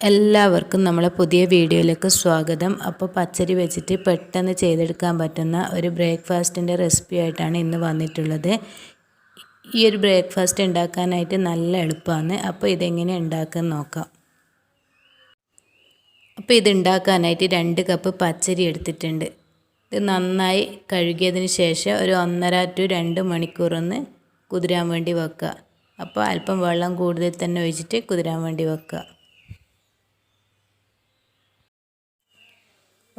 എല്ലാവർക്കും നമ്മളെ പുതിയ വീഡിയോയിലേക്ക് സ്വാഗതം. അപ്പോൾ പച്ചരി വെച്ചിട്ട് പെട്ടെന്ന് ചെയ്തെടുക്കാൻ പറ്റുന്ന ഒരു ബ്രേക്ക്ഫാസ്റ്റിന്റെ റെസിപ്പി ആയിട്ടാണ് ഇന്ന് വന്നിട്ടുള്ളത്. ഈ ഒരു ബ്രേക്ക്ഫാസ്റ്റ് ഉണ്ടാക്കാനായിട്ട് നല്ല എളുപ്പമാണ്. അപ്പോൾ ഇതെങ്ങനെ ഉണ്ടാക്കാൻ നോക്കാം. അപ്പോൾ ഇത് ഉണ്ടാക്കാനായിട്ട് രണ്ട് കപ്പ് പച്ചരി എടുത്തിട്ടുണ്ട്. ഇത് നന്നായി കഴുകിയതിന് ശേഷം ഒരു ഒന്നര ടു രണ്ട് മണിക്കൂറൊന്ന് കുതിരാൻ വേണ്ടി വെക്കുക. അപ്പോൾ അല്പം വെള്ളം കൂടുതൽ തന്നെ ഒഴിച്ചിട്ട് കുതിരാൻ വേണ്ടി വെക്കുക.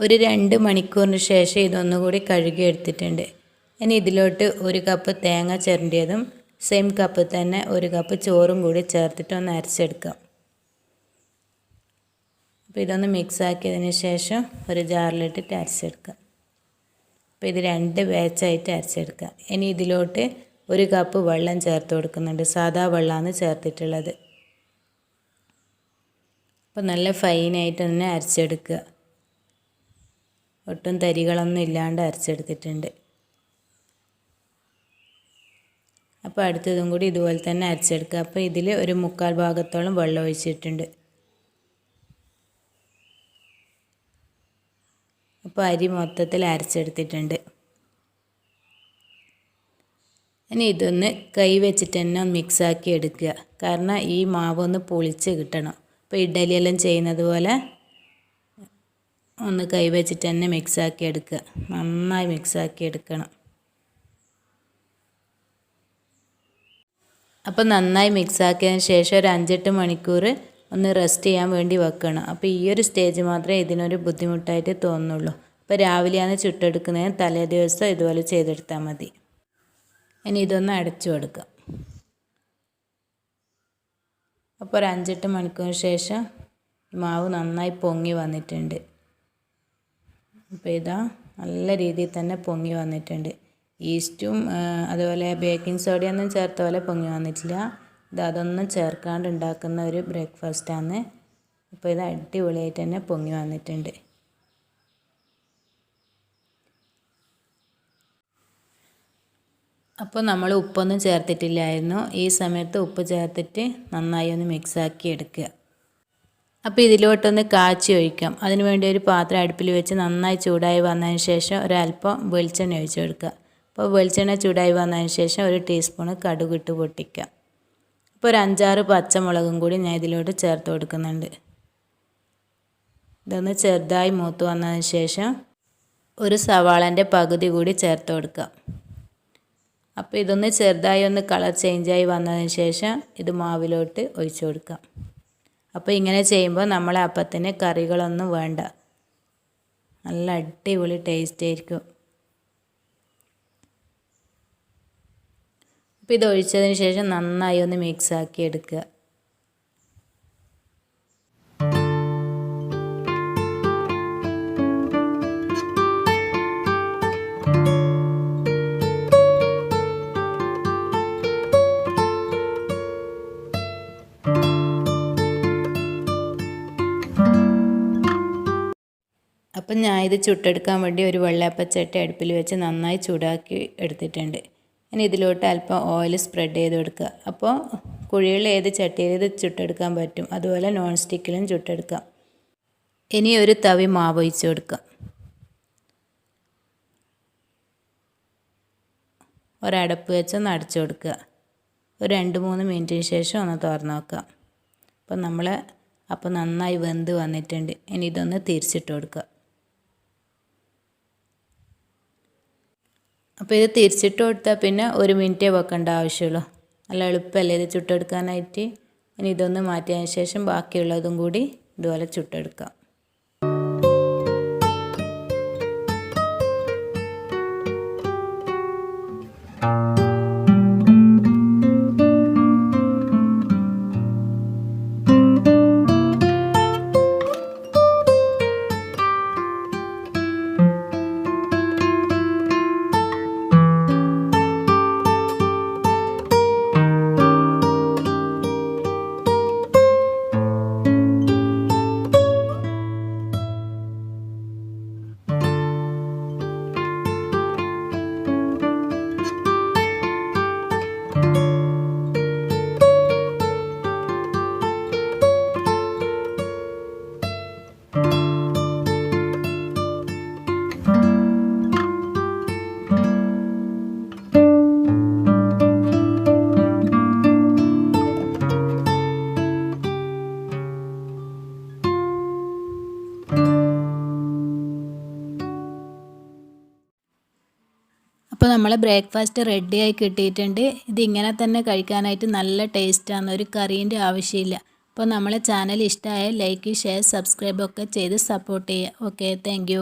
ഒരു രണ്ട് മണിക്കൂറിന് ശേഷം ഇതൊന്നുകൂടി കഴുകി എടുത്തിട്ടുണ്ട്. ഇനി ഇതിലോട്ട് ഒരു കപ്പ് തേങ്ങ ചിരണ്ടിയതും സെയിം കപ്പ് തന്നെ ഒരു കപ്പ് ചോറും കൂടി ചേർത്തിട്ട് ഒന്ന് അരച്ചെടുക്കാം. അപ്പോൾ ഇതൊന്ന് മിക്സ് ആക്കിയതിന് ശേഷം ഒരു ജാറിലിട്ടിട്ട് അരച്ചെടുക്കാം. അപ്പോൾ ഇത് രണ്ട് ബാച്ചായിട്ട് അരച്ചെടുക്കാം. ഇനി ഇതിലോട്ട് ഒരു കപ്പ് വെള്ളം ചേർത്ത് കൊടുക്കുന്നുണ്ട്. സാധാ വെള്ളമാണ് ചേർത്തിട്ടുള്ളത്. അപ്പോൾ നല്ല ഫൈനായിട്ട് തന്നെ അരച്ചെടുക്കുക. ഒട്ടും തരികളൊന്നും ഇല്ലാണ്ട് അരച്ചെടുത്തിട്ടുണ്ട്. അപ്പോൾ അടുത്തതും കൂടി ഇതുപോലെ തന്നെ അരച്ചെടുക്കുക. അപ്പോൾ ഇതിൽ ഒരു മുക്കാൽ ഭാഗത്തോളം വെള്ളം ഒഴിച്ചിട്ടുണ്ട്. അപ്പോൾ അരി മൊത്തത്തിൽ അരച്ചെടുത്തിട്ടുണ്ട്. ഇനി ഇതൊന്ന് കൈ വെച്ചിട്ട് തന്നെ മിക്സാക്കി എടുക്കുക. കാരണം ഈ മാവ് ഒന്ന് പൊളിച്ച് കിട്ടണം. ഇപ്പോൾ ഇഡലിയെല്ലാം ചെയ്യുന്നത് പോലെ ഒന്ന് കൈവച്ചിട്ട് തന്നെ മിക്സാക്കി എടുക്കുക. നന്നായി മിക്സാക്കി എടുക്കണം. അപ്പോൾ നന്നായി മിക്സാക്കിയതിന് ശേഷം ഒരു അഞ്ചെട്ട് മണിക്കൂർ ഒന്ന് റെസ്റ്റ് ചെയ്യാൻ വേണ്ടി വെക്കണം. അപ്പോൾ ഈ ഒരു സ്റ്റേജ് മാത്രമേ ഇതിനൊരു ബുദ്ധിമുട്ടായിട്ട് തോന്നുള്ളൂ. അപ്പോൾ രാവിലെയാണ് ചുട്ടെടുക്കുന്നതിന് തലേ ദിവസം ഇതുപോലെ ചെയ്തെടുത്താൽ മതി. ഇനി ഇതൊന്ന് അടച്ചു കൊടുക്കാം അപ്പോൾ ഒരു അഞ്ചെട്ട് മണിക്കൂറിന് ശേഷം മാവ് നന്നായി പൊങ്ങി വന്നിട്ടുണ്ട്. അപ്പോൾ ഇതാ നല്ല രീതിയിൽ തന്നെ പൊങ്ങി വന്നിട്ടുണ്ട്. ഈസ്റ്റും അതുപോലെ ബേക്കിംഗ് സോഡയൊന്നും ചേർത്ത പോലെ പൊങ്ങി വന്നിട്ടില്ല. ഇത് അതൊന്നും ചേർക്കാണ്ട് ഉണ്ടാക്കുന്ന ഒരു ബ്രേക്ക്ഫാസ്റ്റാണ് അപ്പോൾ ഇത് അടിപൊളിയായിട്ട് തന്നെ പൊങ്ങി വന്നിട്ടുണ്ട്. അപ്പോൾ നമ്മൾ ഉപ്പൊന്നും ചേർത്തിട്ടില്ലായിരുന്നു. ഈ സമയത്ത് ഉപ്പ് ചേർത്തിട്ട് നന്നായി ഒന്ന് മിക്സാക്കി എടുക്കുക. അപ്പോൾ ഇതിലോട്ടൊന്ന് കാച്ചി ഒഴിക്കാം. അതിന് വേണ്ടി ഒരു പാത്രം അടുപ്പിൽ വെച്ച് നന്നായി ചൂടായി വന്നതിന് ശേഷം ഒരല്പം വെളിച്ചെണ്ണ ഒഴിച്ച് കൊടുക്കുക. അപ്പോൾ വെളിച്ചെണ്ണ ചൂടായി വന്നതിന് ശേഷം ഒരു ടീസ്പൂണ് കടുകിട്ട് പൊട്ടിക്കാം അപ്പോൾ ഒരു അഞ്ചാറ് പച്ചമുളകും കൂടി ഞാൻ ഇതിലോട്ട് ചേർത്ത് കൊടുക്കുന്നുണ്ട്. ഇതൊന്ന് ചെറുതായി മൂത്ത് വന്നതിന് ശേഷം ഒരു സവാളന്റെ പകുതി കൂടി ചേർത്ത് കൊടുക്കാം അപ്പോൾ ഇതൊന്ന് ചെറുതായി ഒന്ന് കളർ ചേഞ്ചായി വന്നതിന് ശേഷം ഇത് മാവിലോട്ട് ഒഴിച്ചു കൊടുക്കാം അപ്പോൾ ഇങ്ങനെ ചെയ്യുമ്പോൾ നമ്മളെ അപ്പത്തിന് കറികളൊന്നും വേണ്ട. നല്ല അടിപൊളി ടേസ്റ്റ് ആയിരിക്കും. അപ്പോൾ ഇത് ഒഴിച്ചതിന് ശേഷം നന്നായി ഒന്ന് മിക്സ് ആക്കി എടുക്കുക. അപ്പം ഞാൻ ഇത് ചുട്ടെടുക്കാൻ വേണ്ടി ഒരു വെള്ളയപ്പച്ചട്ടി അടുപ്പിൽ വെച്ച് നന്നായി ചൂടാക്കി എടുത്തിട്ടുണ്ട്. ഇനി ഇതിലോട്ട് അല്പം ഓയിൽ സ്പ്രെഡ് ചെയ്ത് കൊടുക്കുക. അപ്പോൾ കുഴികൾ ഏത് ചട്ടിയിൽ ഇത് ചുട്ടെടുക്കാൻ പറ്റും അതുപോലെ നോൺ സ്റ്റിക്കിലും ചുട്ടെടുക്കാം. ഇനി ഒരു തവി മാവ് ഒഴിച്ച് കൊടുക്കാം. ഒരടപ്പ് വെച്ചൊന്ന് അടച്ചു കൊടുക്കുക. ഒരു രണ്ട് മൂന്ന് മിനിറ്റിന് ശേഷം ഒന്ന് തുറന്ന് നോക്കാം. അപ്പം നമ്മൾ അപ്പോൾ നന്നായി വെന്ത് വന്നിട്ടുണ്ട്. ഇനി ഇതൊന്ന് തിരിച്ചിട്ട് കൊടുക്കുക. അപ്പോൾ ഇത് തിരിച്ചിട്ട് കൊടുത്താൽ പിന്നെ ഒരു മിനിറ്റേ വെക്കേണ്ട ആവശ്യമുള്ളൂ. നല്ല എളുപ്പമല്ലേ ഇത് ചുട്ടെടുക്കാനായിട്ട്? ഇനി ഇതൊന്ന് മാറ്റിയതിന് ശേഷം ബാക്കിയുള്ളതും കൂടി ഇതുപോലെ ചുട്ടെടുക്കാം. അപ്പോൾ നമ്മളെ ബ്രേക്ക്ഫാസ്റ്റ് റെഡി ആയി കിട്ടിയിട്ടുണ്ട്. ഇത് ഇങ്ങനെ തന്നെ കഴിക്കാനായിട്ട് നല്ല ടേസ്റ്റാണ് ഒരു കറീന്റെ ആവശ്യമില്ല. അപ്പോൾ നമ്മളെ ചാനൽ ഇഷ്ടമായ ലൈക്ക് ഷെയർ സബ്സ്ക്രൈബ് ഒക്കെ ചെയ്ത് സപ്പോർട്ട് ചെയ്യുക. Okay thank